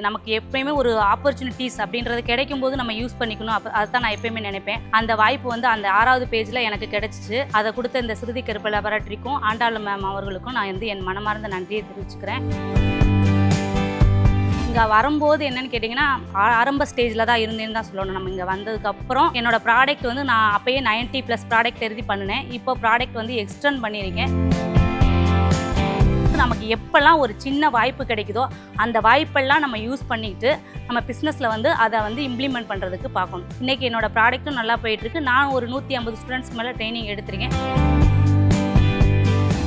நமக்கு எப்பயுமே ஒரு ஆப்பர்ச்சுனிட்டிஸ் அப்படின்றது கிடைக்கும் போது நம்ம யூஸ் பண்ணிக்கணும். அப்போ அதுதான் நான் எப்பயுமே நினைப்பேன். அந்த வாய்ப்பு வந்து அந்த ஆறாவது பேஜில் எனக்கு கிடைச்சிச்சு. அதை கொடுத்த இந்த சிறுதி கருப்பு லெபரட்டரிக்கும் ஆண்டாள மேம் அவர்களுக்கும் நான் வந்து என் மனமார்ந்த நன்றியை தெரிவிச்சுக்கிறேன். இங்கே வரும்போது என்னன்னு கேட்டிங்கன்னா ஆ- ஆரம்ப ஸ்டேஜில் தான் இருந்தேன்னு தான் சொல்லணும். நம்ம இங்கே வந்ததுக்கப்புறம் என்னோட ப்ராடக்ட் வந்து நான் அப்பயே 90 ப்ளஸ் ப்ராடக்ட் எழுதி பண்ணினேன். இப்போ ப்ராடக்ட் வந்து எக்ஸ்டெண்ட் பண்ணியிருக்கேன். நமக்கு எப்பெல்லாம் ஒரு சின்ன வாய்ப்பு கிடைக்குதோ அந்த வாய்ப்பெல்லாம் நம்ம யூஸ் பண்ணிட்டு நம்ம பிஸ்னஸில் வந்து அதை வந்து இம்ப்ளிமெண்ட் பண்ணுறதுக்கு பார்க்கணும். இன்றைக்கி என்னோடய ப்ராடக்ட்டும் நல்லா போயிட்டுருக்கு. நான் ஒரு நூற்றி ஐம்பது ஸ்டூடெண்ட்ஸ் மேலே ட்ரைனிங் எடுத்திருக்கேன்.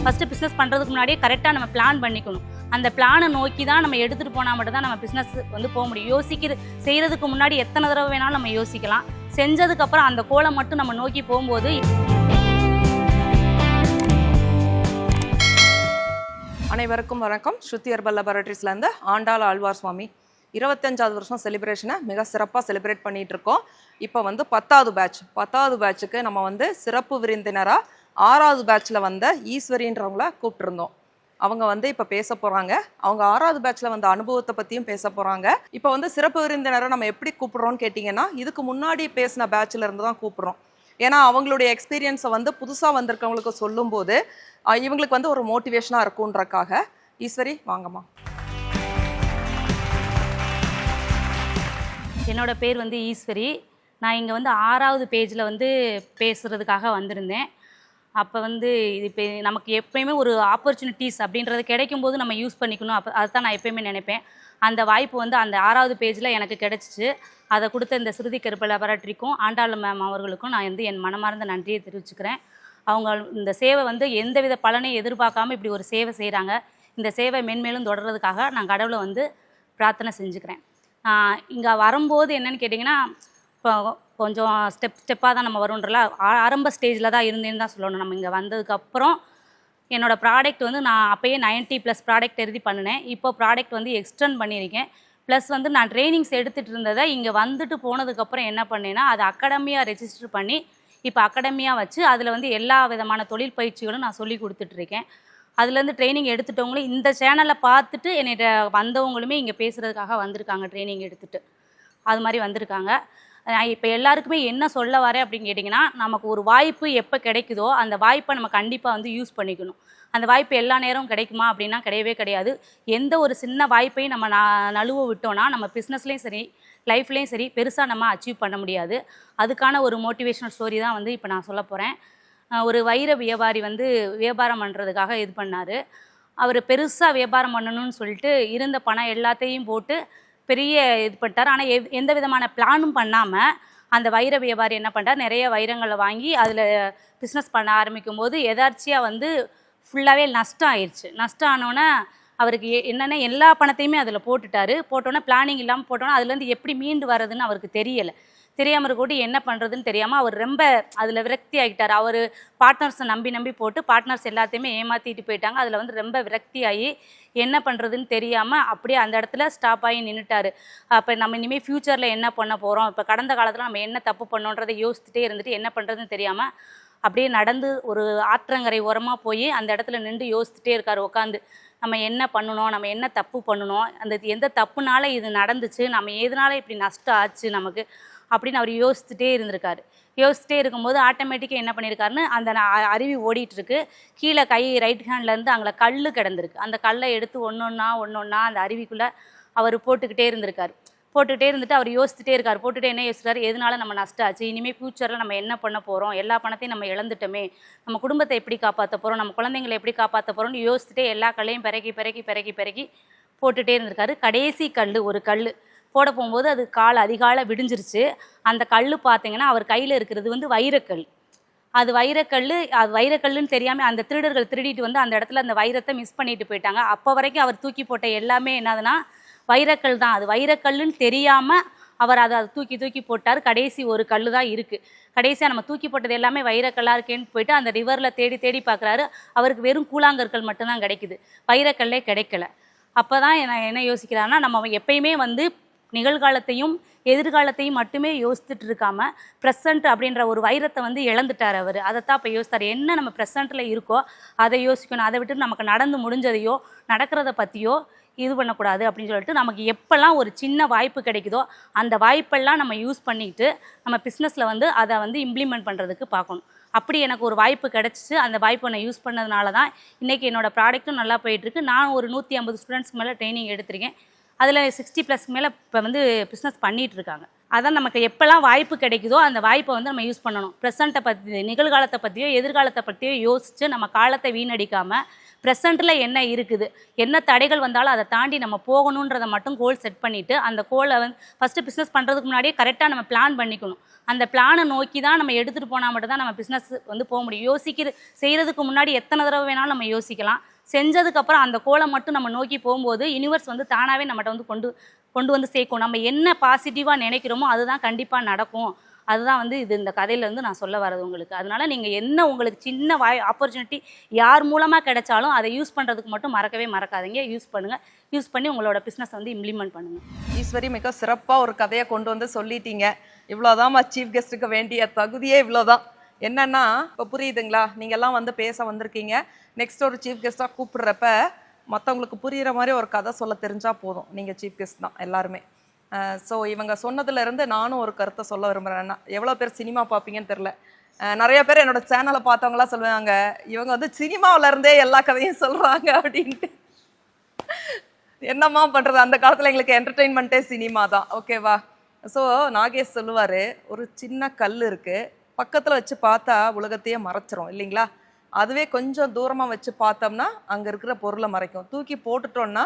ஃபஸ்ட்டு பிஸ்னஸ் பண்ணுறதுக்கு முன்னாடியே கரெக்டாக நம்ம பிளான் பண்ணிக்கணும். அந்த பிளானை நோக்கி தான் நம்ம எடுத்துகிட்டு போனால் மட்டும் தான் நம்ம பிஸ்னஸ் வந்து போக முடியும். யோசிக்கிற செய்கிறதுக்கு முன்னாடி எத்தனை தடவை வேணாலும் நம்ம யோசிக்கலாம். செஞ்சதுக்கப்புறம் அந்த கோலை மட்டும் நம்ம நோக்கி போகும்போது அனைவருக்கும் வணக்கம். ஸ்ருதி ஹெர்பல் லெபரட்டரிஸ்லேருந்து ஆண்டாள் ஆழ்வார் சுவாமி. இருபத்தஞ்சாவது வருஷம் செலிப்ரேஷனை மிக சிறப்பாக செலிப்ரேட் பண்ணிகிட்டு இருக்கோம் இப்போ வந்து பத்தாவது பேட்ச் பத்தாவது பேட்சுக்கு நம்ம வந்து சிறப்பு விருந்தினராக ஆறாவது பேட்ச்சில் வந்த ஈஸ்வரின்றவங்கள கூப்பிட்டுருந்தோம். அவங்க வந்து இப்போ பேச போகிறாங்க அவங்க ஆறாவது பேட்ச்சில் வந்த அனுபவத்தை பற்றியும் பேச போகிறாங்க இப்போ வந்து சிறப்பு விருந்தினரை நம்ம எப்படி கூப்பிட்றோன்னு கேட்டிங்கன்னா இதுக்கு முன்னாடி பேசின பேட்சில் இருந்து தான் கூப்பிட்றோம். ஏன்னா அவங்களுடைய எக்ஸ்பீரியன்ஸை வந்து புதுசாக வந்திருக்கவங்களுக்கு சொல்லும்போது இவங்களுக்கு வந்து ஒரு மோட்டிவேஷனாக இருக்குன்றக்காக ஈஸ்வரி வாங்கம்மா. என்னோட பேர் வந்து ஈஸ்வரி. நான் இங்கே வந்து ஆறாவது பேஜில் வந்து பேசுகிறதுக்காக வந்திருந்தேன். அப்போ வந்து இது இப்போ நமக்கு எப்பயுமே ஒரு ஆப்பர்ச்சுனிட்டிஸ் அப்படின்றது கிடைக்கும் போது நம்ம யூஸ் பண்ணிக்கணும். அப்போ அதுதான் நான் எப்பயுமே நினைப்பேன். அந்த வாய்ப்பு வந்து அந்த ஆறாவது பேஜில் எனக்கு கிடைச்சிச்சு. அதை கொடுத்த இந்த ஸ்ருதி கருப்பு லெபரட்டரிக்கும் ஆண்டாளு மேம் அவர்களுக்கும் நான் வந்து என் மனமார்ந்த நன்றியை தெரிவிச்சுக்கிறேன். அவங்க இந்த சேவை வந்து எந்தவித பலனையும் எதிர்பார்க்காம இப்படி ஒரு சேவை செய்கிறாங்க இந்த சேவை மென்மேலும் தொடர்றதுக்காக நான் கடவுளை வந்து பிரார்த்தனை செஞ்சுக்கிறேன். இங்கே வரும்போது என்னென்னு கேட்டிங்கன்னா இப்போ கொஞ்சம் ஸ்டெப் ஸ்டெப்பாக தான் நம்ம வரும்ன்றல ஆ- ஆரம்ப ஸ்டேஜில் தான் இருந்தேன்னு தான் சொல்லணும். நம்ம இங்கே வந்ததுக்கப்புறம் என்னோடய ப்ராடக்ட் வந்து நான் அப்போயே நைன்ட்டி ப்ளஸ் ப்ராடக்ட் எழுதி பண்ணினேன். இப்போ ப்ராடக்ட் வந்து எக்ஸ்டெண்ட் பண்ணியிருக்கேன். ப்ளஸ் வந்து நான் ட்ரைனிங்ஸ் எடுத்துகிட்டு இருந்ததை இங்கே வந்துட்டு போனதுக்கப்புறம் என்ன பண்ணேன்னா அதை அகாடமியாக ரெஜிஸ்டர் பண்ணி இப்போ அகாடமியாக வச்சு அதில் வந்து எல்லா விதமான தொழில் பயிற்சிகளும் நான் சொல்லி கொடுத்துட்ருக்கேன் அதுலேருந்து ட்ரைனிங் எடுத்துட்டவங்களும் இந்த சேனலை பார்த்துட்டு என்னிட்ட வந்தவங்களுமே இங்கே பேசுகிறதுக்காக வந்திருக்காங்க ட்ரைனிங் எடுத்துகிட்டு அது மாதிரி வந்திருக்காங்க. இப்போ எல்லாருக்குமே என்ன சொல்ல வரேன் அப்படின்னு கேட்டிங்கன்னா நமக்கு ஒரு வாய்ப்பு எப்போ கிடைக்குதோ அந்த வாய்ப்பை நம்ம கண்டிப்பாக வந்து யூஸ் பண்ணிக்கணும். அந்த வாய்ப்பு எல்லா நேரமும் கிடைக்குமா அப்படின்னா கிடையவே கிடையாது. எந்த ஒரு சின்ன வாய்ப்பையும் நம்ம ந நழுவ விட்டோம்னா நம்ம பிஸ்னஸ்லேயும் சரி லைஃப்லேயும் சரி பெருசாக நம்ம அச்சீவ் பண்ண முடியாது. அதுக்கான ஒரு மோட்டிவேஷனல் ஸ்டோரி தான் வந்து இப்போ நான் சொல்ல போகிறேன் ஒரு வைர வியாபாரி வந்து வியாபாரம் பண்ணுறதுக்காக இது பண்ணார். அவர் பெருசாக வியாபாரம் பண்ணணும்னு சொல்லிட்டு இருந்த பணம் எல்லாத்தையும் போட்டு பெரிய இது பண்ணிட்டார். ஆனால் எவ் எந்த விதமான பிளானும் பண்ணாமல் அந்த வைர வியாபாரி என்ன பண்ணார் நிறைய வைரங்களை வாங்கி அதில் பிஸ்னஸ் பண்ண ஆரம்பிக்கும் போது எதார்ச்சியாக வந்து ஃபுல்லாகவே நஷ்டம் ஆயிடுச்சு நஷ்டம் ஆனோன்னே அவருக்கு எ- என்னென்ன எல்லா பணத்தையுமே அதில் போட்டுட்டாரு. போட்டோன்னே பிளானிங் இல்லாமல் போட்டோன்னே அதுலேருந்து எப்படி மீண்டு வர்றதுன்னு அவருக்கு தெரியலை. தெரியாமல் இருக்கோட்டி என்ன பண்ணுறதுன்னு தெரியாமல் அவர் ரொம்ப அதில் விரக்தி ஆகிட்டார் அவர் பார்ட்னர்ஸை நம்பி நம்பி போட்டு பார்ட்னர்ஸ் எல்லாத்தையுமே ஏமாற்றிட்டு போயிட்டாங்க. அதில் வந்து ரொம்ப விரக்தி ஆகி என்ன பண்ணுறதுன்னு தெரியாமல் அப்படியே அந்த இடத்துல ஸ்டாப் ஆகி நின்றுட்டாரு அப்போ நம்ம இனிமேல் ஃப்யூச்சரில் என்ன பண்ண போகிறோம் இப்போ கடந்த காலத்தில் நம்ம என்ன தப்பு பண்ணோன்றதை யோசிச்சுட்டே இருந்துட்டு என்ன பண்ணுறதுன்னு தெரியாமல் அப்படியே நடந்து ஒரு ஆற்றங்கரை ஓரமாக போய் அந்த இடத்துல நின்று யோசிச்சுட்டே இருக்கார் உட்காந்து நம்ம என்ன பண்ணணும்? நம்ம என்ன தப்பு பண்ணணும்? அந்த எந்த தப்புனால இது நடந்துச்சு? நம்ம எதனால இப்படி நஷ்டம் ஆச்சு நமக்கு? அப்படின்னு அவர் யோசிச்சுட்டே இருந்திருக்காரு. யோசிச்சுட்டே இருக்கும்போது ஆட்டோமேட்டிக்காக என்ன பண்ணியிருக்காருன்னு அந்த அருவி ஓடிட்டு இருக்கு கீழே கை ரைட் ஹேண்ட்லேருந்து அங்கே கல் கிடந்திருக்கு. அந்த கல்லை எடுத்து ஒன்று ஒன்றா ஒன்று ஒன்றா அந்த அருவிக்குள்ளே அவர் போட்டுக்கிட்டே இருந்திருக்காரு. போட்டுகிட்டே இருந்துட்டு அவர் யோசிச்சுட்டே இருக்கார். போட்டுகிட்டே என்ன யோசிக்கிறார் எதனால நம்ம நஷ்டம் ஆச்சு இனிமேல் ஃப்யூச்சரில் நம்ம என்ன பண்ண போகிறோம் எல்லா பணத்தையும் நம்ம இழந்துட்டோமே. நம்ம குடும்பத்தை எப்படி காப்பாற்ற போகிறோம் நம்ம குழந்தைங்களை எப்படி காப்பாற்ற போகிறோம்னு யோசிச்சுட்டே எல்லா கல்லையும் பிறக்கி பிறக்கி பிறக்கி பிறக்கி போட்டுகிட்டே இருந்திருக்காரு. கடைசி கல் ஒரு கல் போட போகும்போது அது கால் அதிகால விடிஞ்சிருச்சு. அந்த கல் பார்த்தீங்கன்னா அவர் கையில் இருக்கிறது வந்து வைரக்கல். அது வைரக்கல் அது வைரக்கல்லுன்னு தெரியாமல் அந்த திருடர்கள் திருடிட்டு வந்து அந்த இடத்துல அந்த வைரத்தை மிஸ் பண்ணிட்டு போயிட்டாங்க. அப்போ வரைக்கும் அவர் தூக்கி போட்ட எல்லாமே என்னதுன்னா வைரக்கல் தான். அது வைரக்கல்லுன்னு தெரியாமல் அவர் அதை அதை தூக்கி தூக்கி போட்டார். கடைசி ஒரு கல் தான் இருக்குது கடைசியாக நம்ம தூக்கி போட்டது எல்லாமே வைரக்கல்லாக இருக்கேன்னு போயிட்டு அந்த ரிவரில் தேடி தேடி பார்க்குறாரு அவருக்கு வெறும் கூழாங்கற்கள் மட்டும்தான் கிடைக்குது. வைரக்கல்லே கிடைக்கல. அப்போ தான் நான் என்ன யோசிக்கிறாருன்னா நம்ம எப்பயுமே வந்து நிகழ்காலத்தையும் எதிர்காலத்தையும் மட்டுமே யோசித்துட்டு இருக்காம ப்ரெசன்ட் அப்படின்ற ஒரு வைரத்தை வந்து இழந்துட்டார் அவர். அதைத்தான் இப்போ யோசித்தார். என்ன நம்ம ப்ரெசண்ட்டில் இருக்கோ அதை யோசிக்கணும். அதை விட்டு நமக்கு நடந்து முடிஞ்சதையோ நடக்கிறத பற்றியோ இது பண்ணக்கூடாது அப்படின்னு சொல்லிட்டு நமக்கு எப்போல்லாம் ஒரு சின்ன வாய்ப்பு கிடைக்குதோ அந்த வாய்ப்பெல்லாம் நம்ம யூஸ் பண்ணிட்டு நம்ம பிஸ்னஸில் வந்து அதை வந்து இம்ப்ளிமெண்ட் பண்ணுறதுக்கு பார்க்கணும். அப்படி எனக்கு ஒரு வாய்ப்பு கிடச்சிச்சு. அந்த வாய்ப்பை நான் யூஸ் பண்ணதுனால தான் இன்றைக்கி என்னோடய ப்ராடக்ட்டும் நல்லா போயிட்டுருக்கு. நான் ஒரு நூற்றி ஐம்பது ஸ்டூடெண்ட்ஸ்க்கு மேலே ட்ரைனிங் எடுத்திருக்கேன். அதில் சிக்ஸ்டி ப்ளஸ்க்கு மேலே இப்போ வந்து பிஸ்னஸ் பண்ணிகிட்டு இருக்காங்க அதான் நமக்கு எப்போல்லாம் வாய்ப்பு கிடைக்குதோ அந்த வாய்ப்பை வந்து நம்ம யூஸ் பண்ணணும். ப்ரெசண்ட்டை பற்றி நிகழ்காலத்தை பற்றியோ எதிர்காலத்தை பற்றியோ யோசித்து நம்ம காலத்தை வீணடிக்காமல் ப்ரெசண்ட்டில் என்ன இருக்குது என்ன தடைகள் வந்தாலும் அதை தாண்டி நம்ம போகணுன்றதை மட்டும் கோல் செட் பண்ணிவிட்டு அந்த கோலை வந்து ஃபஸ்ட்டு பிஸ்னஸ் பண்ணுறதுக்கு முன்னாடியே கரெக்டாக நம்ம பிளான் பண்ணிக்கணும். அந்த பிளானை நோக்கி தான் நம்ம எடுத்துகிட்டு போனால் மட்டும் தான் நம்ம பிஸ்னஸ் வந்து போக முடியும். யோசிக்கிற செய்கிறதுக்கு முன்னாடி எத்தனை தடவை வேணாலும் நம்ம யோசிக்கலாம். செஞ்சதுக்கப்புறம் அந்த கோலை மட்டும் நம்ம நோக்கி போகும்போது யூனிவர்ஸ் வந்து தானாகவே நம்மகிட்ட வந்து கொண்டு கொண்டு வந்து சேர்க்கும். நம்ம என்ன பாசிட்டிவாக நினைக்கிறோமோ அதுதான் கண்டிப்பாக நடக்கும். அதுதான் வந்து இது இந்த கதையிலேருந்து நான் சொல்ல வரது உங்களுக்கு. அதனால நீங்கள் என்ன உங்களுக்கு சின்ன வாய் ஆப்பர்ச்சுனிட்டி யார் மூலமாக கிடைச்சாலும் அதை யூஸ் பண்ணுறதுக்கு மட்டும் மறக்கவே மறக்காதீங்க. யூஸ் பண்ணுங்கள் யூஸ் பண்ணி உங்களோட பிஸ்னஸ் வந்து இம்ப்ளிமெண்ட் பண்ணுங்கள் ஈஸ்வரி மிக சிறப்பாக ஒரு கதையை கொண்டு வந்து சொல்லிட்டீங்க. இவ்வளோதாம்மா சீஃப் கெஸ்ட்டுக்கு வேண்டிய தகுதியே இவ்வளோதான் என்னன்னா இப்போ புரியுதுங்களா? நீங்கள்லாம் வந்து பேச வந்திருக்கீங்க. நெக்ஸ்ட் ஒரு சீஃப் கெஸ்ட்டாக கூப்பிடுறப்ப மற்றவங்களுக்கு புரிகிற மாதிரி ஒரு கதை சொல்ல தெரிஞ்சால் போதும். நீங்கள் சீஃப் கெஸ்ட் தான் எல்லாருமே. ஸோ இவங்க சொன்னதுலேருந்து நானும் ஒரு கருத்தை சொல்ல விரும்புகிறேன்னா எவ்வளோ பேர் சினிமா பார்ப்பீங்கன்னு தெரில நிறைய பேர் என்னோட சேனலை பார்த்தவங்களாம் சொல்லுவாங்க இவங்க வந்து சினிமாவிலேருந்தே எல்லா கதையும் சொல்கிறாங்க அப்படின்ட்டு. என்னம்மா பண்ணுறது அந்த காலத்தில் எங்களுக்கு என்டர்டெயின்மெண்ட்டே சினிமா தான். ஓகேவா ஸோ நாகேஷ் சொல்லுவார் ஒரு சின்ன கல் இருக்குது பக்கத்தில் வச்சு பார்த்தா உலகத்தையே மறைச்சிரும் இல்லைங்களா? அதுவே கொஞ்சம் தூரமாக வச்சு பார்த்தோம்னா அங்கே இருக்கிற பொருளை மறைக்கும். தூக்கி போட்டுட்டோம்னா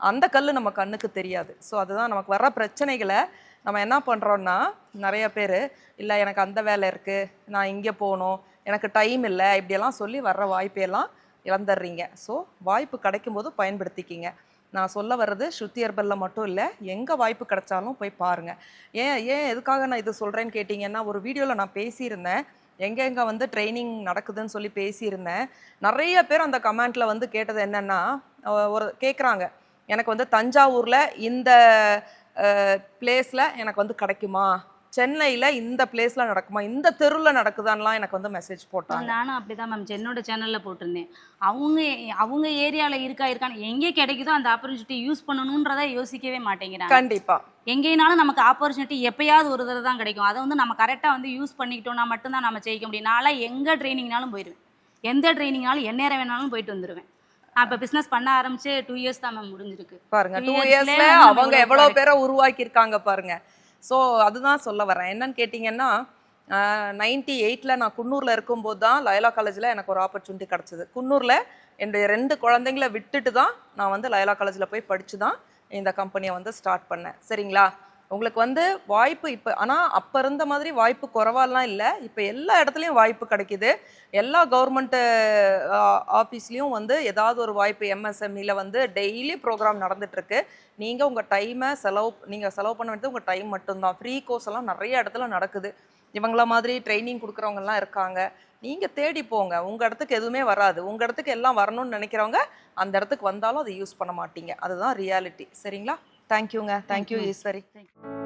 அந்த கல் நம்ம கண்ணுக்கு தெரியாது. ஸோ அதுதான் நமக்கு வர்ற பிரச்சனைகளை நம்ம என்ன பண்ணுறோன்னா நிறைய பேர் இல்லை எனக்கு அந்த வேலை இருக்குது நான் இங்கே போகணும் எனக்கு டைம் இல்லை இப்படியெல்லாம் சொல்லி வர்ற வாய்ப்பையெல்லாம் இழந்துடுறீங்க. ஸோ வாய்ப்பு கிடைக்கும் போது பயன்படுத்திக்கிங்க. நான் சொல்ல வர்றது ஸ்ருதி ஹெர்பலில் மட்டும் இல்லை எங்கே வாய்ப்பு கிடைச்சாலும் போய் பாருங்கள் ஏன் ஏன் எதுக்காக நான் இது சொல்கிறேன்னு கேட்டிங்கன்னா ஒரு வீடியோவில் நான் பேசியிருந்தேன். எங்கெங்கே வந்து ட்ரைனிங் நடக்குதுன்னு சொல்லி பேசியிருந்தேன். நிறைய பேர் அந்த கமெண்ட்டில் வந்து கேட்டது என்னென்னா ஒரு கேட்குறாங்க எனக்கு வந்து தஞ்சாவூரில் இந்த பிளேஸில் எனக்கு வந்து கிடைக்குமா? சென்னையில் இந்த பிளேஸில் நடக்குமா? இந்த தெருவில் நடக்குதான்லாம் எனக்கு வந்து மெசேஜ் போட்டாங்க. நானும் அப்படிதான் மேம் என்னோட சேனல்ல போட்டிருந்தேன். அவங்க அவங்க ஏரியால இருக்கா இருக்கான்னு எங்கே கிடைக்குதோ அந்த ஆப்பர்ச்சுனிட்டி யூஸ் பண்ணணுன்றதை யோசிக்கவே மாட்டேங்கிறாங்க. கண்டிப்பா. எங்கேனாலும் நமக்கு ஆப்பர்ச்சுனிட்டி எப்பயாவது ஒரு தடவை தான் கிடைக்கும். அதை வந்து நம்ம கரெக்டாக வந்து யூஸ் பண்ணிக்கிட்டோம்னா மட்டும்தான் நம்ம ஜெயிக்க முடியும். நான்லாம் எங்கே ட்ரைனிங்னாலும் போயிடுவேன் எந்த ட்ரைனிங்னாலும் என் நேரம் வேணாலும் போயிட்டு வந்துடுவேன் நான் இப்போ பிஸ்னஸ் பண்ண ஆரம்பிச்சு டூ இயர்ஸ் தான் மேம் முடிஞ்சிருக்கு. பாருங்க டூ இயர்ஸ்ல அவங்க எவ்வளவு பேரை உருவாக்கி இருக்காங்க பாருங்க. ஸோ அதுதான் சொல்ல வரேன். என்னன்னு கேட்டிங்கன்னா நைன்டி எயிட்டில் நான் குன்னூரில் இருக்கும்போது தான் லயலா காலேஜில் எனக்கு ஒரு ஆப்பர்ச்சுனிட்டி கிடச்சிது. குன்னூரில் என்னுடைய ரெண்டு குழந்தைங்கள விட்டுட்டு தான் நான் வந்து லயலா காலேஜில் போய் படித்து தான் இந்த கம்பெனியை வந்து ஸ்டார்ட் பண்ணேன். சரிங்களா? உங்களுக்கு வந்து வாய்ப்பு இப்போ ஆனால் அப்போ இருந்த மாதிரி வாய்ப்பு குறவாலாம் இல்லை. இப்போ எல்லா இடத்துலையும் வாய்ப்பு கிடைக்குது. எல்லா கவர்மெண்ட்டு ஆஃபீஸ்லேயும் வந்து ஏதாவது ஒரு வாய்ப்பு எம்எஸ்எம்இல வந்து டெய்லி ப்ரோக்ராம் நடந்துட்டுருக்கு. நீங்கள் உங்கள் டைமை செலவு நீங்கள் செலவு பண்ண வேண்டியது உங்கள் டைம் மட்டும்தான். ஃப்ரீ கோர்ஸ் எல்லாம் நிறைய இடத்துல நடக்குது. இவங்கள மாதிரி ட்ரைனிங் கொடுக்குறவங்கலாம் இருக்காங்க. நீங்கள் தேடி போங்க. உங்கள் இடத்துக்கு எதுவுமே வராது. உங்கள் இடத்துக்கு எல்லாம் வரணும்னு நினைக்கிறவங்க அந்த இடத்துக்கு வந்தாலும் அதை யூஸ் பண்ண மாட்டீங்க. அதுதான் ரியாலிட்டி சரிங்களா? தேங்க்யூங்க தேங்க்யூ ஈஸ்வரி Thank you.